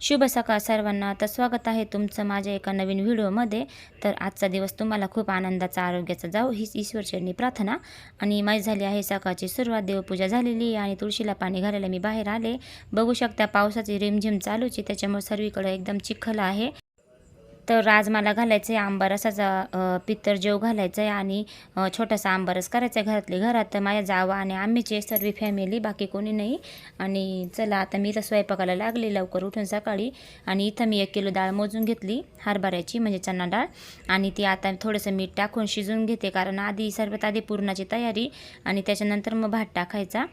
शुभ सकाळ सर्वांना. तर स्वागत आहे तुमचं माझ्या एका नवीन व्हिडिओमध्ये. तर आजचा दिवस तुम्हाला खूप आनंदाचा आरोग्याचा जाऊ हीच ईश्वरचरणी प्रार्थना. आणि माहीत झाली आहे सकाळची सुरुवात देवपूजा झालेली आहे आणि तुळशीला पाणी घालायला मी बाहेर आले. बघू शकता पावसाची रिमझिम चालूची त्याच्यामुळे सर्वीकडे एकदम चिखल आहे. तर आज मला घालायचं आहे आंबारसाचा अ, पित्तर जेव घालायचं आहे आणि छोटासा आंबारस करायचा आहे घरातली. घरात तर माझ्या जावा आणि आम्हीचे सर्व फॅमिली बाकी कोणी नाही. आणि चला आता मी इथं स्वयंपाकाला लागली लवकर उठून सकाळी. आणि इथं मी एक किलो डाळ मोजून घेतली हरभऱ्याची म्हणजे चणा डाळ. आणि ती आता थोडंसं मीठ टाकून शिजवून घेते कारण आधी सर्वात आधी पुरणाची तयारी आणि त्याच्यानंतर मग भात टाकायचा.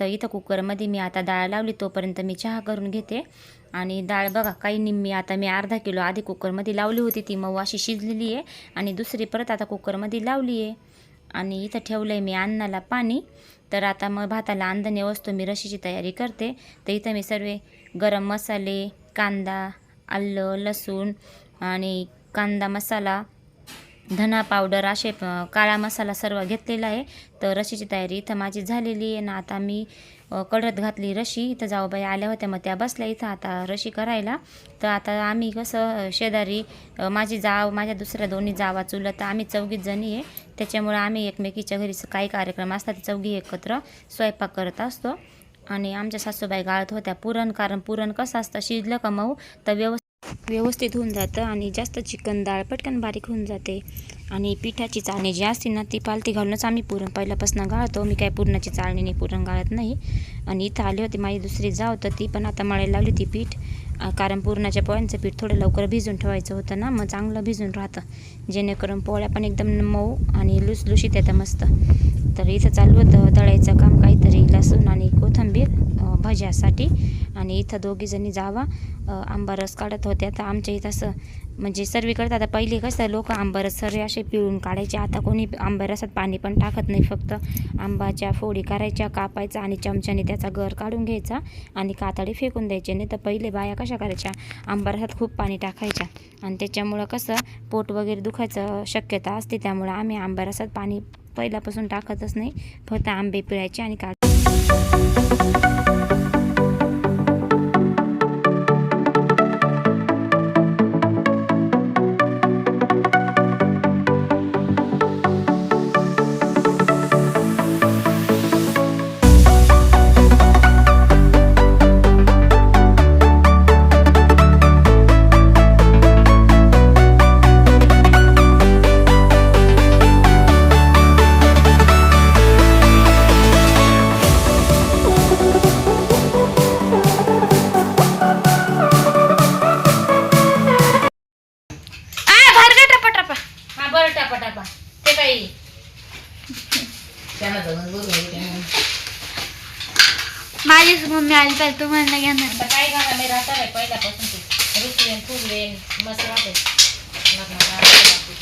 तर इथं कुकरमध्ये मी आता डाळ लावली तोपर्यंत मी चहा करून घेते. आणि डाळ बघा काही निम्मी. आता मी अर्धा किलो आधी कुकरमध्ये लावली होती ती मऊ अशी शिजलेली आहे. आणि दुसरी परत आता कुकरमध्ये लावली आहे. आणि इथं ठेवलं आहे मी अन्नाला पाणी. तर आता मग भाताला अंधने वस्तू मी रशीची तयारी करते. तर इथं मी सर्व गरम मसाले कांदा आलं लसूण आणि कांदा मसाला धना पावडर असे काळा मसाला सर्व घेतलेला आहे. तर रशीची तयारी इथं माझी झालेली आहे. ना आता मी कढत घातली रशी. इथं जाऊबाई आल्या होत्या मग त्या बसल्या इथं. आता रशी करायला. तर आता आम्ही कसं शेजारी माझी जाव माझ्या दुसऱ्या दोन्ही जावा चुलत तर आम्ही चौघीच जणी आहे. त्याच्यामुळं आम्ही एकमेकीच्या घरी काही कार्यक्रम असतात चौघी एकत्र स्वयंपाक करत असतो. आणि आमच्या सासूबाई गाळत होत्या. पुरण कारण पुरण कसं असतं शिजलं का मऊ तर व्यवस्थित व्यवस्थित होऊन जातं आणि जास्त चिकन डाळ पटकन बारीक होऊन जाते. आणि पिठाची चाळणी जी असते ना ती पालती घालूनच आम्ही पुरण पहिल्यापासून गाळतो. मी काय पुरणाची चाळणीने पुरण गाळत नाही. आणि इथं आली होती माझी दुसरी जाव तर ती पण आता मळायला लावली ती पीठ. कारण पुरणाच्या पोळ्यांचं पीठ थोडं लवकर भिजून ठेवायचं होतं ना मग चांगलं भिजून राहतं. जेणेकरून पोळ्या पण एकदम मऊ आणि लुसलुशीत येतं मस्त. तर इथं चालू होतं दळायचं काम काहीतरी लसूण आणि कोथिंबीर. भज्यासाठी. आणि इथं दोघीजणी जावा. आंबा रस काढत होत्या. तर आमच्या इथं असं म्हणजे सर्वीकडे आता पहिले कसं लोक आंबारस सर्व असे पिळून काढायचे. आता कोणी आंबारसात पाणी पण टाकत नाही फक्त. आंबाच्या फोडी करायच्या कापायचा आणि चमच्याने त्याचा गर काढून घ्यायचा आणि कातडी फेकून द्यायचे. नाही तर पहिले बाया कशा करायच्या? आंबारसात खूप पाणी टाकायच्या. आणि त्याच्यामुळं कसं पोट वगैरे दुखायचं शक्यता असते. त्यामुळं आम्ही आंबारसात पाणी पहिल्यापासून टाकतच नाही. फक्त आंबे पिळायचे आणि काढ आली पाहिजे तुम्हाला नाही घेणार आता काय घाला मी राहता नाही पहिल्यापासून ते. रुचवेन फुगवेन मस्त राहते. लग्नाला राहते राहते.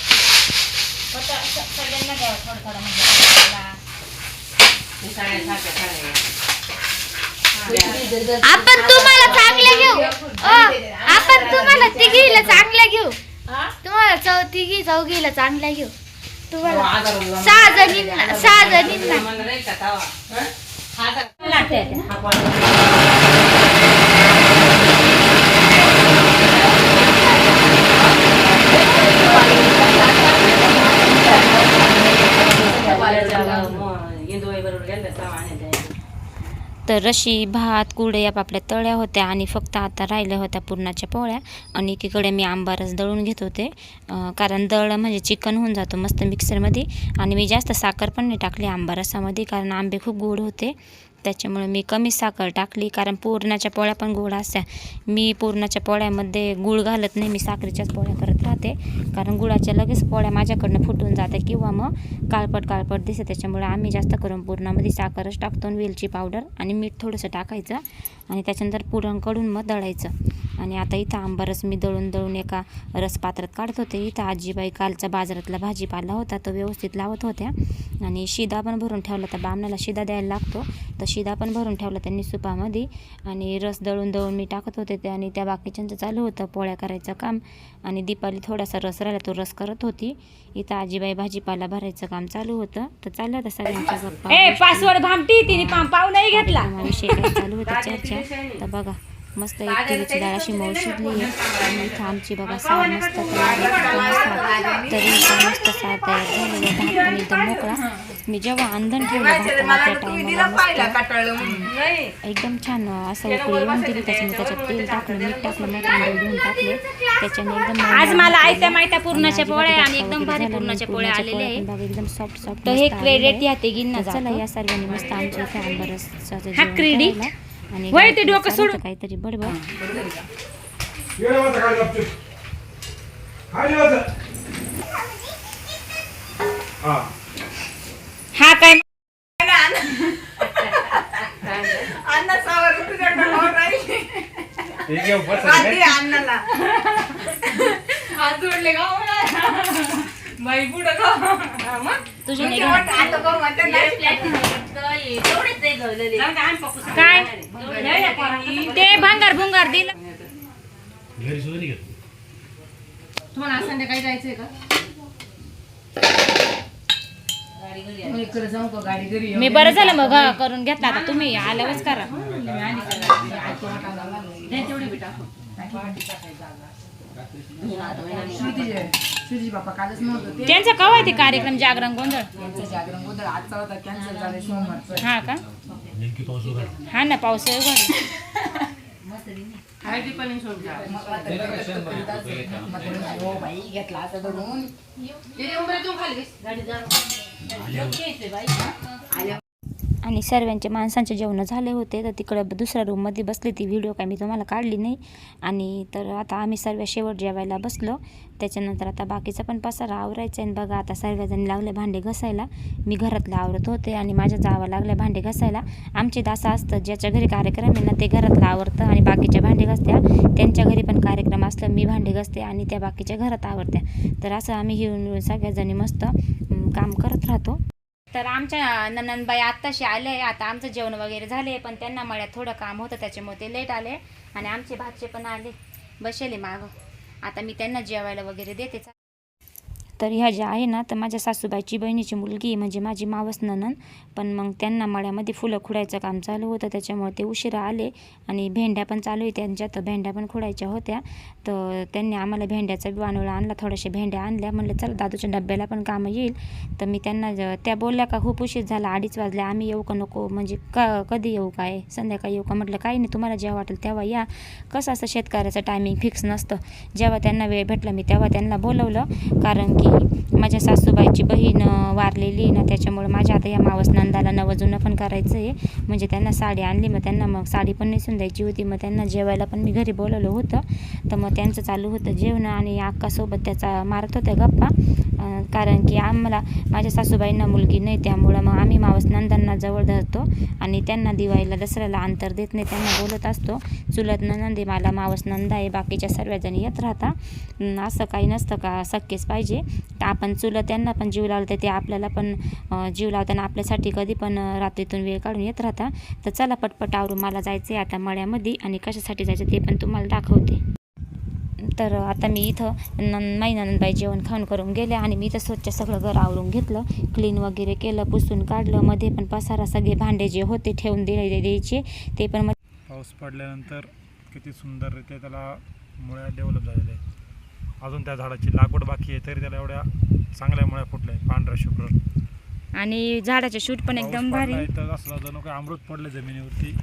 फक्त स- सगळ्यांना द्यावं थोडं थोडं म्हणजे आपल्याला. आपण तुम्हाला चांगले घेऊ. अ, आपण तुम्हाला तिघीला चांगल्या घेऊ. हा? तुम्हाला चौ तिघी चौघीला चांगल्या घेऊ. तुम्हाला सहा जणींना सहा जणींना. तर रशी भात कुरडया पापड्या तळ्या होत्या आणि फक्त आता राहिल्या होत्या पुरणाच्या पोळ्या. आणि एकीकडे मी आंबारस दळून घेत होते. कारण दळ म्हणजे चिकन होऊन जातो मस्त मिक्सरमध्ये आणि मी जास्त साखर पण नाही टाकली आंबारसामध्ये कारण आंबे खूप गोड होते. त्याच्यामुळे मी कमी साखर टाकली कारण पुरणाच्या पोळ्या पण गोड असत्या मी पुरणाच्या पोळ्यामध्ये गुळ घालत नाही मी साखरेच्याच पोळ्या करत राहते. कारण गुळाच्या लगेच पोळ्या माझ्याकडनं फुटून जातात किंवा मग काळपट काळपट दिसते. त्याच्यामुळे आम्ही जास्त करून पुरणामध्ये साखरच टाकतो आणि वेलची पावडर आणि मीठ थोडंसं टाकायचं आणि त्याच्यानंतर पुरणकडून मग दळायचं. आणि आता इथं आंबारस मी दळून दळून एका रसपात्रात काढत होते. इथं आजीबाई कालचा बाजारातला भाजीपाला होता तो व्यवस्थित लावत होत्या. आणि शिदा पण भरून ठेवला तर बामणाला शिदा द्यायला लागतो. तर शिदा पण भरून ठेवला त्यांनी सुपामध्ये. आणि रस दळून दळून मी टाकत होते ते आणि त्या बाकीच्यांचं चालू होतं पोळ्या करायचं काम. आणि दीपाली थोडासा रस राहिला तो रस करत होती. इथं आजीबाई भाजीपाला भरायचं काम चालू होतं. तर चाललं होतं सगळ्यांच्या गप्पा पासवर्ड भामटी तिने पाव नाही घेतला. विषय चालू होता चर्चा. तर बघा. मस्त एक किलोची डाळ अशी मऊ शिजली आहे. आणि इथं आमची बघा सार मस्त तरी मस्त सार तयार झालेलं भात पण एकदम मोकळा. मी जेव्हा अंधण ठेवलं भाताला त्या टायमाला मस्त एकदम छान असं उकळी येऊन दिली. त्याच्याने त्याच्यात तेल टाकलं मीठ टाकलं मटण घेऊन टाकले. त्याच्याने एकदम आज मला आयत्या मायत्या पुरणाच्या पोळ्या आणि एकदम भारी पुरणाच्या मग पोळ्या आलेल्या आहे बघा एकदम सॉफ्ट सॉफ्ट हे क्रेडिट या ते गिन्ना चला या सर्वांनी मस्त आमच्या इथे credit? आणि वय ते डोकं चालू होतं सोड. काहीतरी बडबड. हा. हा काय अण्णा सावर तुझ्या डोक्यावर राहिली. हे घे, बस रात्री आहे. अण्णाला हात जोडले का बाई पुढं का हा मग? तुझ्या मग नाही ते वाटतं आता करू म्हणते काय? ते भांगार भुंगार दिलं. घरी सुद्धा नाही. घेत. तुम्हाला आज संध्याकाळी जायचंय का? मग इकडे जाऊ का गाडी घरी मी बरं झालं मग हा, करून घेतला. आता तुम्ही आल्यावरच करा. सुजी बापा कालच नव्हतं ते. त्यांचा कवा ते कार्यक्रम जागरण गोंधळ? त्यांचं जागरण गोंधळ आजचा होता कॅन्सल झालं सोमवारचं. हा का? नेमकी पाऊस होता. हा ना पाऊस आहे उघड हो बाई घेतला आता धरून. आणि सर्वांचे माणसांचे जेवणं झाले होते तर तिकडं दुसऱ्या रूममध्ये बसली ती व्हिडिओ काय मी तुम्हाला काढली नाही. आणि तर आता आम्ही सर्व शेवट जेवायला बसलो. त्याच्यानंतर आता बाकीचा पण पसारा आवरायचा आहे आणि बघा आता सर्वजण लागले भांडे घसायला. मी घरातलं आवरत होते आणि माझ्या जावा लागल्या भांडे घसायला. आमचे असं असतं ज्याच्या घरी कार्यक्रम आहे ना ते घरातलं आवरतं आणि बाकीच्या भांडे घसत्या. त्यांच्या घरी पण कार्यक्रम असलं मी भांडे घसते आणि त्या बाकीच्या घरात आवरत्या. तर असं आम्ही हिळून मिळून सगळ्याजणी मस्त काम करत राहतो. तर आमच्या ननंदबाई आत्ताशी आले आता आमचं जेवण वगैरे झाले पण त्यांना मळ्यात थोडं काम होतं त्याच्यामुळे ते लेट आले आणि आमचे भातचे पण आले. बसेले मागं. आता मी त्यांना जेवायला वगैरे देते. तर ह्या ज्या आहे ना तर माझ्या सासूबाईची बहिणीची मुलगी म्हणजे माझी मावस ननन पण मग त्यांना मळ्यामध्ये फुलं खुडायचं काम चालू होतं त्याच्यामुळे ते उशिरा आले. आणि भेंड्या पण चालू आहे त्यांच्या तर भेंड्या पण खुडायच्या होत्या. तर त्यांनी आम्हाला भेंड्याचा बी वानोळा आणला थोड्याशा भेंड्या आणल्या. म्हणलं चल दादूच्या डब्याला पण कामं येईल. तर मी त्यांना ज- त्या बोलल्या का खूप उशीर झाला अडीच वाजल्या आम्ही येऊ का नको? म्हणजे क कधी येऊ काय? संध्याकाळी येऊ का? म्हटलं काही नाही तुम्हाला जेव्हा वाटेल तेव्हा या. कसं असं शेतकऱ्याचं टायमिंग फिक्स नसतं. जेव्हा त्यांना वेळ भेटला मी तेव्हा त्यांना बोलवलं. कारण की माझ्या सासूबाईची बहीण वारलेली ना त्याच्यामुळे माझ्या आता या मावस नंदाला नवं पण करायचं आहे म्हणजे त्यांना साडी आणली मग त्यांना मग साडी पण नेसून द्यायची होती. मग त्यांना जेवायला पण मी घरी बोलवलं होतं. तर मग त्यांचं चालू होतं जेवणं आणि अक्कासोबत त्याचा मारत होत्या गप्पा. कारण की आम्हाला माझ्या सासूबाईंना मुलगी नाही त्यामुळं मग आम्ही मावस नंदांना जवळ धरतो आणि त्यांना दिवाळीला दसऱ्याला अंतर देत नाही त्यांना बोलत असतो चुलत नंदे मला मावस नंदा आहे बाकीच्या सर्वजणी येत राहता. असं काही नसतं का शक्यच पाहिजे. तर आपण चुलत त्यांना पण जीव लावलं तर ते आपल्याला पण जीव लावताना आपल्यासाठी कधी पण रात्रीतून वेळ काढून येत राहता. तर चला पटपट आवरून मला जायचं आहे आता मळ्यामध्ये आणि कशासाठी जायचं ते पण तुम्हाला दाखवते. तर आता मी इथं नन माई नंदबाई जेवण खाऊन करून गेले आणि मी इथं स्वच्छ सगळं घर आवरून घेतलं. क्लीन वगैरे केलं पुसून काढलं. मध्ये पण पसारा सगळे भांडे जे होते ठेवून दिले द्यायचे. ते पण पाऊस पडल्यानंतर किती सुंदररित्या त्याला मुळ्या डेव्हलप झालेल्या आहेत. अजून त्या झाडाची लागवड बाकी आहे तरी त्याला एवढ्या चांगल्या मुळ्या फुटल्या पांढऱ्या शुभ्र. आणि झाडाचे शूट पण एकदम भारी. पाऊस पडलाय तर असं जणू काय अमृत पडलं जमिनीवरती.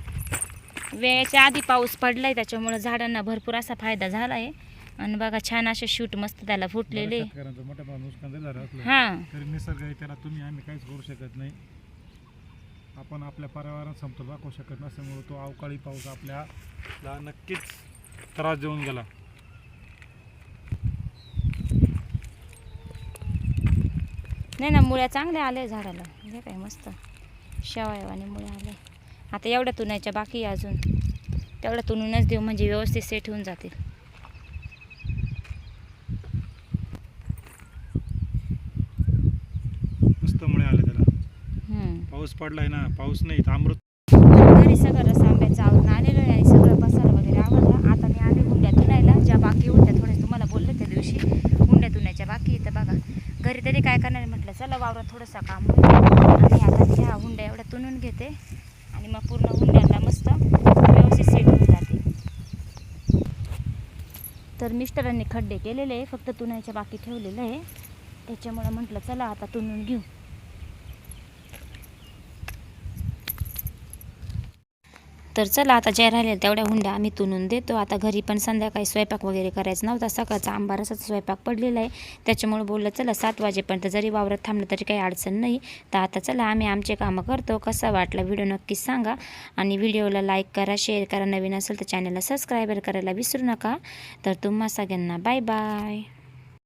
वेळेच्या आधी पाऊस पडलाय त्याच्यामुळे झाडांना भरपूर असा फायदा झाला आहे आणि बघा छान असे शूट मस्त त्याला फुटलेले. हा. तरी निसर्ग आहे त्याला तुम्ही आम्ही काहीच करू शकत नाही. आपण आपल्या पर्यावरणात समतोल राखू शकत नसल्यामुळे तो अवकाळी पाऊस आपल्याला नक्कीच त्रास देऊन गेला. नाही ना मुळ्या चांगल्या आले झाडाला. हे काय मस्त. शेवायवाने मुळे आले आता एवढ्या तुनायच्या बाकी अजून. तेवढ्या तुनूनच देऊ म्हणजे व्यवस्थित सेट होऊन जातील मस्त मुळे आले त्याला हम्म. पाऊस पडलाय ना पाऊस नाही अमृत घरी सगळं रस आंब्याचं आवरून आलेलं आहे आणि सगळं पसारा वगैरे आवडला. आता मी आले हुंड्या तुनायला ज्या बाकी होत्या थोड्या तुम्हाला बोललं त्या दिवशी. हुंड्या तुनायच्या बाकी इथं बघा. घरी तरी काय करणार आहे म्हटलं चला वावरात थोडंसं काम आणि आता ह्या हुंड्या एवढ्या तुनून घेते. आणि मग पूर्ण हुंड्याला मस्त व्यवस्थित सेट होऊन जाते. तर मिस्टरांनी खड्डे केलेले आहे. फक्त तुनायच्या बाकी ठेवलेलं आहे. त्याच्यामुळं म्हटलं चला आता तुणून घेऊ. तर चला आता ज्या राहिल्या तेवढ्या हुंड्या आम्ही तुनून देतो. आता घरी पण संध्याकाळी स्वयंपाक वगैरे करायचा नव्हता. सकाळचा आंबारसाचा स्वयंपाक पडलेला आहे. त्याच्यामुळे बोललं चला सात वाजेपर्यंत जरी वावरात थांबलं तरी काही अडचण नाही. तर आता चला आम्ही आमचे कामं करतो. कसा वाटला व्हिडिओ नक्कीच सांगा. आणि व्हिडिओला लाईक करा शेअर करा. नवीन असेल तर चॅनलला सबस्क्राईबर करायला विसरू नका. तर तुम्हा सगळ्यांना बाय बाय.